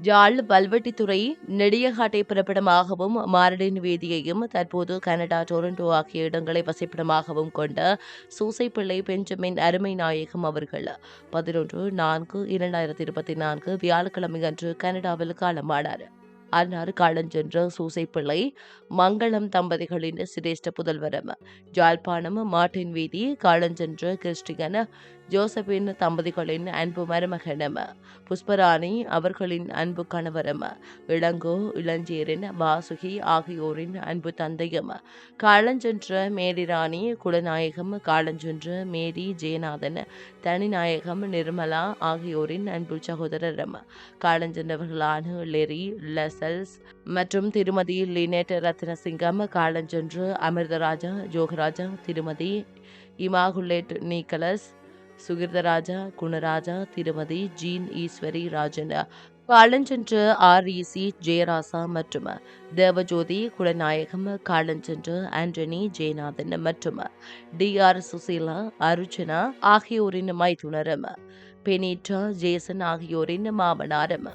ஜாழ் பல்வெட்டித்துறை நெடியகாட்டை பிறப்பிடமாகவும் மாரடின் வீதியையும் தற்போது Canada Toronto ஆகிய இடங்களை வசிப்பிடமாகவும் கொண்ட சூசைப்பிள்ளை பெஞ்சமின் அருமை நாயகம் அவர்கள் பதினொன்று நான்கு இரண்டாயிரத்தி இருபத்தி நான்கு வியாழக்கிழமை அன்று கனடாவில் காலமானார். அன்னார் காலஞ்சென்ற சூசைப்பிள்ளை மங்களம் தம்பதிகளின் சிரேஷ்ட புதல்வரம். ஜாழ்ப்பாணம் மாட்டின் வீதி காலஞ்சென்ற கிறிஸ்டியன் ஜோசபின் தம்பதிகளின் அன்பு மருமகனம். புஷ்பராணி அவர்களின் அன்பு கணவரும். இளங்கோ இளஞ்சேரன் வாசுகி ஆகியோரின் அன்பு தந்தையும். காலஞ்சென்ற மேரிராணி குலநாயகம் காலஞ்சென்ற மேரி ஜெயநாதன் தனிநாயகம் நிர்மலா ஆகியோரின் அன்பு சகோதரரும். காலஞ்சென்றவர்களான லெரி லெசல்ஸ் மற்றும் திருமதி லினேட் ரத்னசிங்கம் காலஞ்சென்று அமிர்தராஜா ஜோகராஜா திருமதி இமாகுலேட் நீக்கலஸ் சுகிர்தராஜா குணராஜா திருமதி ஜீன் ஈஸ்வரி ராஜன். காலஞ்சென்று ஆர் இசி ஜெயராசா மற்றும் தேவஜோதி குலநாயகம் காலஞ்சென்று ஆண்டனி ஜெயநாதன் மற்றும் டி ஆர் சுசீலா அருச்சனா ஆகியோரின் மைத்துனரும். பெனீட்டா ஜேசன் ஆகியோரின் மாமனாரும்.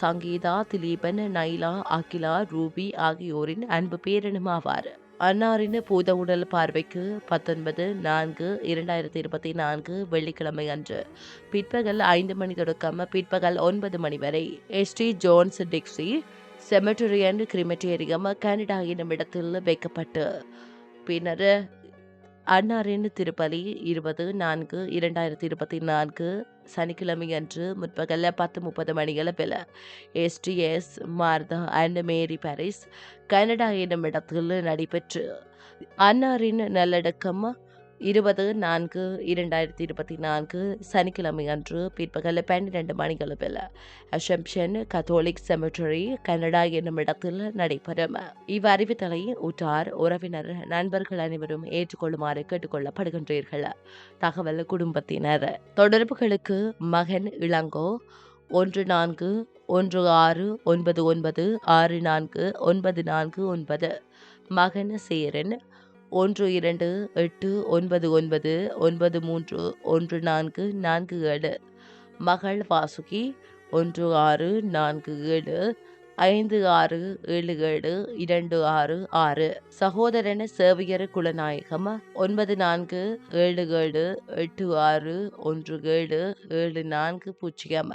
சங்கீதா திலீபன் நைலா அகிலா ரூபி ஆகியோரின் அன்பு பேரனும் ஆவார் அன்னாரின் பூத உடல் பார்வைக்கு பத்தொன்பது நான்கு இரண்டாயிரத்தி இருபத்தி நான்கு வெள்ளிக்கிழமை அன்று. பிற்பகல் ஐந்து மணி தொடக்கம் பிற்பகல் ஒன்பது மணி வரை St John's Dixie cemetery and crematorium Canada என்னும் இடத்தில் வைக்கப்பட்டு. பின்னர் அன்னாரின் திருப்பலி இருபது நான்கு இரண்டாயிரத்தி இருபத்தி நான்கு சனிக்கிழமை அன்று முற்பகல் பத்து முப்பது மணியளவில் SDS Martha and Mary parish Canada என்னும் இடத்தில் நடைபெற்று அன்னாரின் நல்லடக்கம் இருபது நான்கு இரண்டாயிரத்தி இருபத்தி நான்கு சனிக்கிழமை அன்று பிற்பகல் பன்னிரண்டு மணிகளவில் அசம்ஷன் கத்தோலிக் செமிட்டரி கனடா என்னும் இடத்தில் நடைபெறும். இவ்வறிவித்தலை உற்றார் உறவினர் நண்பர்கள் அனைவரும் ஏற்றுக்கொள்ளுமாறு கேட்டுக்கொள்ளப்படுகின்றீர்கள். தகவல் குடும்பத்தினர். தொடர்புகளுக்கு மகன் இளங்கோ ஒன்று நான்கு ஒன்று ஆறு ஒன்பது ஒன்பது ஆறு நான்கு ஒன்பது நான்கு ஒன்பது. மகன் சேரன் ஒன்று இரண்டு எட்டு ஒன்பது ஒன்பது ஒன்பது மூன்று ஒன்று நான்கு நான்கு ஏழு. மகள் வாசுகி ஒன்று ஆறு நான்கு ஏழு. ஐந்து ஆறு ஏழு ஏழு இரண்டு ஆறு ஆறு. சகோதரன் சேவியர் குலநாயகம் ஒன்பது நான்கு ஏழு ஏழு எட்டு ஆறு ஒன்று ஏழு ஏழு நான்கு பூஜ்ஜியம்.